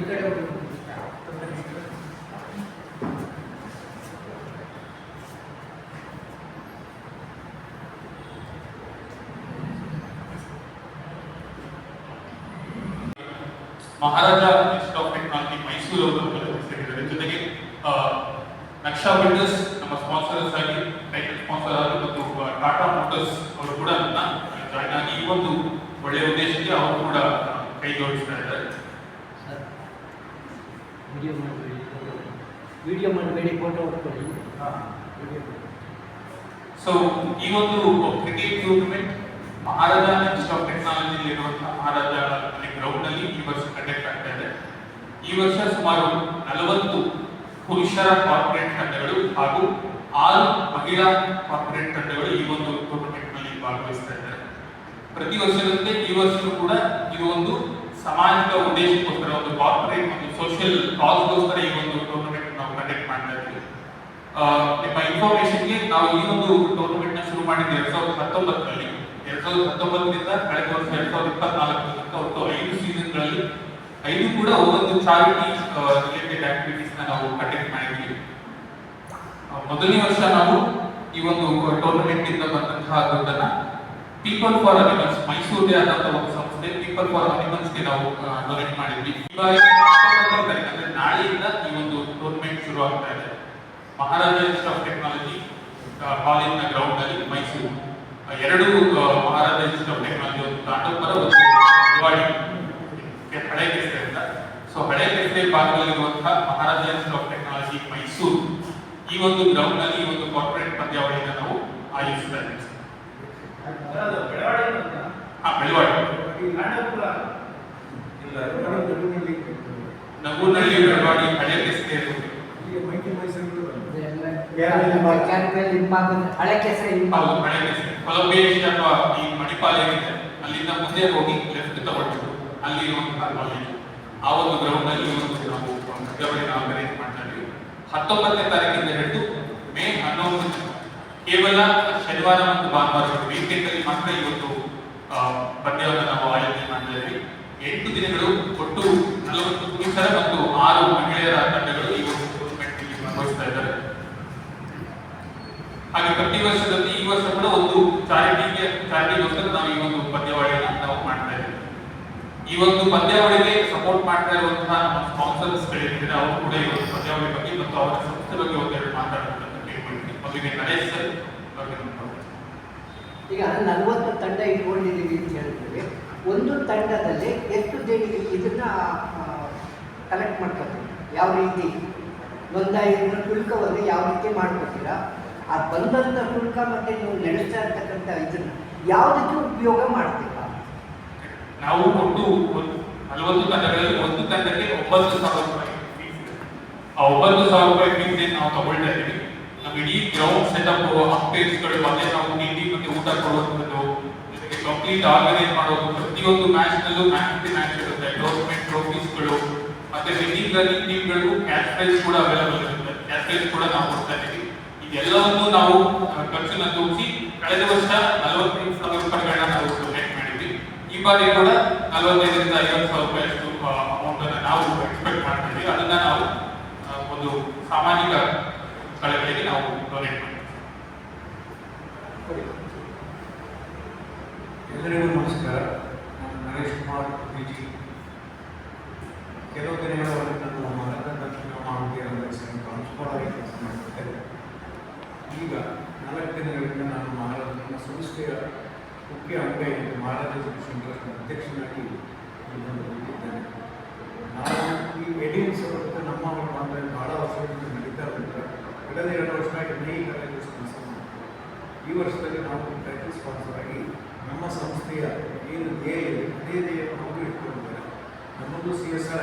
ಈ ಕಡೆ. ಮಹಾರಾಜ ಟೆಕ್ನಾಲಜಿ ಮೈಸೂರು ಅವರು ಜೊತೆಗೆ ನಕ್ಷಾ ಬಿಲ್ಡರ್ಸ್ ನಮ್ಮ ಸ್ಪಾನ್ಸರ್ಸ್ ಆಗಿ ಟೈಟಲ್ ಸ್ಪಾನ್ಸರ್ ಆಗಿ ಮತ್ತು ಟಾಟಾ ಮೋಟರ್ಸ್ ಅವರು ಕೂಡ ಜಾಯ್ನ್ ಆಗಿ ಈ ಒಂದು ಒಳ್ಳೆಯ ಉದ್ದೇಶಕ್ಕೆ ಅವರು ಕೂಡ ಕೈ ಜೋಡಿಸ್ತಾ ಇದ್ದಾರೆ ವಿಡಿಯೋ ಮಾಡಬೇಡಿ ವಿಡಿಯೋ ಮಾಡಬೇಡಿ ಫೋಟೋ ಹೊಡ್ಕೊಳ್ಳಿ ಸೊ ಈ ಒಂದು cricket tournament Maharaja institute of technology ಇರುವಂತಹ ಮಹಾರಾಜ ಗ್ರೌಂಡ್ನಲ್ಲಿ ಈ ವರ್ಷ ಕಂಡಕ್ಟ್ ಆಗ್ತಾ ಇದೆ. ಈ ವರ್ಷ ಸುಮಾರು ನಲವತ್ತು ಪುರುಷರ ಕಾರ್ಪೊರೇಟ್ ತಂಡಗಳು ಹಾಗೂ ಆರು ಮಹಿಳಾ ಕಾರ್ಪೊರೇಟ್ ತಂಡಗಳು ಈ ಒಂದು ಟೂರ್ನಮೆಂಟ್ನಲ್ಲಿ ಭಾಗವಹಿಸ್ತಾ ಇದ್ದಾರೆ. ಪ್ರತಿ ವರ್ಷದಂತೆ ಈ ವರ್ಷ ಕೂಡ ಇದು ಒಂದು ಸಾಮಾಜಿಕ ಉದ್ದೇಶಕ್ಕೋಸ್ಕರ ಒಂದು ಕಾರ್ಪೊರೇಟ್ ಒಂದು ಸೋಷಿಯಲ್ ಕಾಸ್ಗೋಸ್ಕರ ಈ ಒಂದು ಟೂರ್ನಮೆಂಟ್ ನಾವು ಕಂಡಕ್ಟ್ ಮಾಡ್ತಾ ಇದ್ದೀವಿ ನಿಮ್ಮ ಇನ್ಫಾರ್ಮೇಶನ್ಗೆ ನಾವು ಈ ಒಂದು ಟೂರ್ನಮೆಂಟ್ನ ಶುರು ಮಾಡಿದ್ದು ಎರಡ್ ಸಾವಿರದ ಹತ್ತೊಂಬತ್ತರಲ್ಲಿ. ಎರಡ್ ಸಾವಿರದ ಹತ್ತೊಂಬತ್ತರಿಂದ ಕಳೆದ ವರ್ಷ ಎರಡ್ ಸಾವಿರದ ಇಪ್ಪತ್ನಾಲ್ಕು ತನಕ ಒಟ್ಟು ಐದು ಸೀಸನ್ಗಳಲ್ಲಿ ಐದು ಕೂಡ ಒಂದೊಂದು ಚಾರಿಟಿ ರಿಲೇಟೆಡ್ ಆಕ್ಟಿವಿಟೀಸ್ ನಾವು ಕಂಡಕ್ಟ್ ಮಾಡಿದ್ವಿ. ಮೊದಲನೇ ವರ್ಷ ನಾವು ಈ ಒಂದು ಟೂರ್ನಮೆಂಟ್ ಇಂದ ಬಂದಂತಹ ದುಡ್ಡನ್ನ ಪೀಪಲ್ ಫಾರ್ ಅನಿಮಲ್ಸ್ ಮೈಸೂರಿಗೆ ಆದಂತಹ ಒಂದು ಪೀಪಲ್ ಫಾರ್ ಅನಿಮಲ್ಸ್ಗೆ ನಾವು ಡೊನೇಟ್ ಮಾಡಿದ್ವಿ. ಇವಾಗ ಅಂದ್ರೆ ನಾಳೆಯಿಂದ ಈ ಒಂದು ಟೂರ್ನಮೆಂಟ್ ಶುರು ಆಗ್ತಾ ಇದೆ. ಮಹಾರಾಜ ಇನ್ಸ್ಟಿಟ್ಯೂಟ್ ಆಫ್ ಟೆಕ್ನಾಲಜಿ ಕಾಲೇಜಿನ ಗ್ರೌಂಡ್ ಅಲ್ಲಿ ಮೈಸೂರು ಎರಡು ಮಹಾರಾಜ ಇನ್ಸ್ಟಿಟ್ಯೂಟ್ ಆಫ್ ಟೆಕ್ನಾಲಜಿ ಒಂದು ತಾಂಡವಪುರ ಒಂದು ಕೆ- ಹಳೆ ಕೆಸರೆಯಿಂದ so Hale Kesare ಭಾಗದಲ್ಲಿರುವಂತಹ Maharaja institute of technology Mysuru ಈ ಒಂದು ಗ್ರೌಂಡ್ನಲ್ಲಿ ಈ ಒಂದು ಕಾರ್ಪೊರೇಟ್ ಪಂದ್ಯಾವಳಿಯನ್ನು ನಾವು ಆಯೋಜಿಸ್ತಾ ಇದ್ದೀವಿ. ನಗೂನಲ್ಲಿ ಬೆಳವಾಡಿ ಹಳೆ ಕೆಸರೆ. ಕ್ಯಾನ್ಪಲ್ ಹಿಂಭಾಗ ಹಳೆ ಕೆಸರೆ ಹಿಂಭಾಗ ಹೌದು ಹಳೆ ಕೆಸರೆ. ಕೊಲಂಬೇಶ್ ಅಥವಾ ಈ ಮಣಿಪಾಲ ಏನಿದೆ ಅಲ್ಲಿಂದ ಮುಂದೆ ಹೋಗಿ ಲೆಫ್ಟ್ ತಗೊಂಡು ಅಲ್ಲಿ ಒಂದು ಆ ಒಂದು ಗ್ರೌಂಡ್ ಅಲ್ಲಿ ಒಂದು ನಾವು ಆರ್ಗನೈಸ್ ಮಾಡ್ತಾ ಇದ್ದೀವಿ. ಹತ್ತೊಂಬತ್ತನೇ ತಾರೀಕಿಂದ ಹಿಡಿದು ಮೇ ಹನ್ನೊಂದು ಕೇವಲ ಶನಿವಾರ ಮತ್ತು ಭಾನುವಾರ ವೀಕೆಂಡ್ ಅಲ್ಲಿ ಮಾತ್ರ ಈ ಪಂದ್ಯವನ್ನು ನಾವು ಆಯೋಜನೆ ಮಾಡಿದ್ದೇವೆ ಎಂಟು ದಿನಗಳು ಒಟ್ಟು ನಲವತ್ತು ಪುರುಷರ ಮತ್ತು ಆರು ಮಹಿಳೆಯರ ತಂಡಗಳು ಈ ಒಂದು ಟೂರ್ನಮೆಂಟ್ ಭಾಗವಹಿಸ್ತಾ ಇದ್ದಾರೆ. ಹಾಗೆ ಪ್ರತಿ ವರ್ಷದಲ್ಲಿ ಈ ವರ್ಷ ಕೂಡ ಒಂದು ಚಾರಿಟಿಗೆ ಚಾರಿಟಿಗೋಸ್ಕರ ನಾವು ಈ ಒಂದು ಪಂದ್ಯಾವಳಿಯನ್ನು ನಾವು ಮಾಡ್ತಾ ಇದ್ದೇವೆ. ಈ ಒಂದು ಪಂದ್ಯಾವಳಿಗೆ ಸಪೋರ್ಟ್ ಮಾಡ್ತಾ ಇರುವಂತಹ ನಮ್ಮ ಸ್ಪಾನ್ಸರ್ಸ್ ಗಳಿದ್ದಾರೆ ಅವರು ಕೂಡ ಈ ಒಂದು ಪಂದ್ಯಾವಳಿ ಬಗ್ಗೆ ಮತ್ತು ಅವರ ಸಂಸ್ಥೆ ಬಗ್ಗೆ ಒಂದೆರಡು ಮಾತಾಡಬೇಕಂತ ಕೇಳ್ಕೊಳ್ತೀನಿ. ಮೊದಲಿಗೆ ನರೇಶ್ ಸರ್, ಅವರಿಗೆ. ಈಗ ನಲವತ್ತು ತಂಡ ಇಟ್ಕೊಂಡಿದ್ದೀವಿ ಅಂತ ಹೇಳಿದ್ವಿ ಒಂದು ತಂಡದಲ್ಲಿ ಎಷ್ಟು ದೇಣಿಗೆ ಇದನ್ನು ಕಲೆಕ್ಟ್ ಮಾಡ್ಕೊತೀವಿ ಯಾವ ರೀತಿ? ನೋಂದಾಯಿತ ಶುಲ್ಕವನ್ನು ಯಾವ ರೀತಿ ಮಾಡ್ಕೊತೀರಾ? ಆ ಬಂದಂಥ ಶುಲ್ಕ ಮತ್ತು ನೀವು ನಡೆಸ್ತಾ ಇರ್ತಕ್ಕಂಥ ಇದನ್ನು ಯಾವುದಕ್ಕೆ ಉಪಯೋಗ ಮಾಡ್ತೀರಾ? ನಾವು ಒಟ್ಟು ನಲವತ್ತು ತಂಡಗಳಲ್ಲಿ ಒಂದು ತಂಡಕ್ಕೆ ಒಂಬತ್ತು ಸಾವಿರ ರೂಪಾಯಿ. ಆ ಒಂಬತ್ತು ಸಾವಿರ ರೂಪಾಯಿ ಫೀಸ್ ನಾವು ತಗೊಳ್ತಾ ಇದ್ದೀವಿ? ನಮ್ಮ ಇಡೀ ಗ್ರೌಂಡ್ ಸೆಟಪ್ ಅಪ್ಡೇಟ್ಸ್ಗಳು ಮತ್ತೆ ನಾವು ಊಟ ಕೊಡುವಂಥದ್ದು ಜೊತೆಗೆ ಕಂಪ್ಲೀಟ್ ಆರ್ಗನೈಸ್ ಮಾಡೋದು ಪ್ರತಿಯೊಂದು ಮ್ಯಾಚ್ನಲ್ಲೂ ಮ್ಯಾಚ್ ಮ್ಯಾಚ್ ಇರುತ್ತೆ. ಟೂರ್ನಮೆಂಟ್ ಟ್ರೋಫೀಸ್ಗಳು ಮತ್ತೆ ವಿನ್ನಿಂಗ್ ರನ್ನಿಂಗ್ ಟೀಮ್ಗಳು ಕ್ಯಾಶ್ ಪ್ರೈಸ್ ಕೂಡ ಅವೈಲಬಲ್ ಇರುತ್ತೆ. ಕ್ಯಾಶ್ ಪ್ರೈಸ್ ಕೂಡ ನಾವು ಕೊಡ್ತಾ ಇದ್ದೀವಿ. ಇದೆಲ್ಲವನ್ನು ನಾವು ಖರ್ಚನ್ನ ತೂಗಿಸಿ ಕಳೆದ ವರ್ಷ ನಲವತ್ತೈದು ಸಾವಿರ ರೂಪಾಯಿಗಳನ್ನ ನಾವು ಡೊನೇಟ್ ಮಾಡಿದ್ವಿ. ಈ ಬಾರಿ ಕೂಡ ನಲವತ್ತೈದರಿಂದ ಐವತ್ತು ಸಾವಿರ ರೂಪಾಯಿ ಅಷ್ಟು ಅಮೌಂಟ್ ಅನ್ನ ನಾವು ಎಕ್ಸ್ಪೆಕ್ಟ್ ಮಾಡ್ತೀವಿ ಅದನ್ನ ನಾವು ಒಂದು ಸಾಮಾಜಿಕ ಕಳೆಗಳಿಗೆ ನಾವು ಡೊನೇಟ್ ಮಾಡ್ತೀವಿ. ಎಲ್ಲರಿಗೂ ನಮಸ್ಕಾರ. ನಾನು ನರೇಶ್ ಕುಮಾರ್ ಪಿ ಜಿ ಕೆಲವು ದಿನಗಳವರೆಗೆ ನಾನು ಮಹಾವಿದ್ಯಾಲಯದಲ್ಲಿ ಪ್ರಾಂಶುಪಾಲ ಆಗಿ ಕೆಲಸ ಮಾಡುತ್ತೇನೆ ಈಗ ನಾಲ್ಕು ದಿನಗಳಿಂದ ನಾನು ಮಹಾರಾಜ ನಮ್ಮ ಸಂಸ್ಥೆಯ ಮುಖ್ಯ ಅಂಗ ಮಾರಾಟ ಎಜುಕೇಷನ್ ಟ್ರಸ್ಟ್ ಅಧ್ಯಕ್ಷನಾಗಿ ಬಂದಿದ್ದೇನೆ ಈ ಎಡಿಯನ್ಸ್ ಅವರ ನಮ್ಮ ಅಂದರೆ ಬಹಳ ವರ್ಷಗಳಿಂದ ನಡೀತಾ ಇರುತ್ತೆ ಕಳೆದ ಎರಡು ವರ್ಷ ಕೆಲಸ ಮಾಡ್ತೀವಿ ಈ ವರ್ಷದಲ್ಲಿ ನಾವು ಟೈಟಲ್ ಸ್ಪಾನ್ಸರ್ ಆಗಿ ಸಂಸ್ಥೆಯ ಏನು ಧ್ಯೇಯ ಅದೇ ಧ್ಯೇಯವನ್ನು ಅವರು ಇಟ್ಕೊಂಡಿದ್ದಾರೆ. ನಮ್ಮದು ಸಿ ಎಸ್ ಆರ್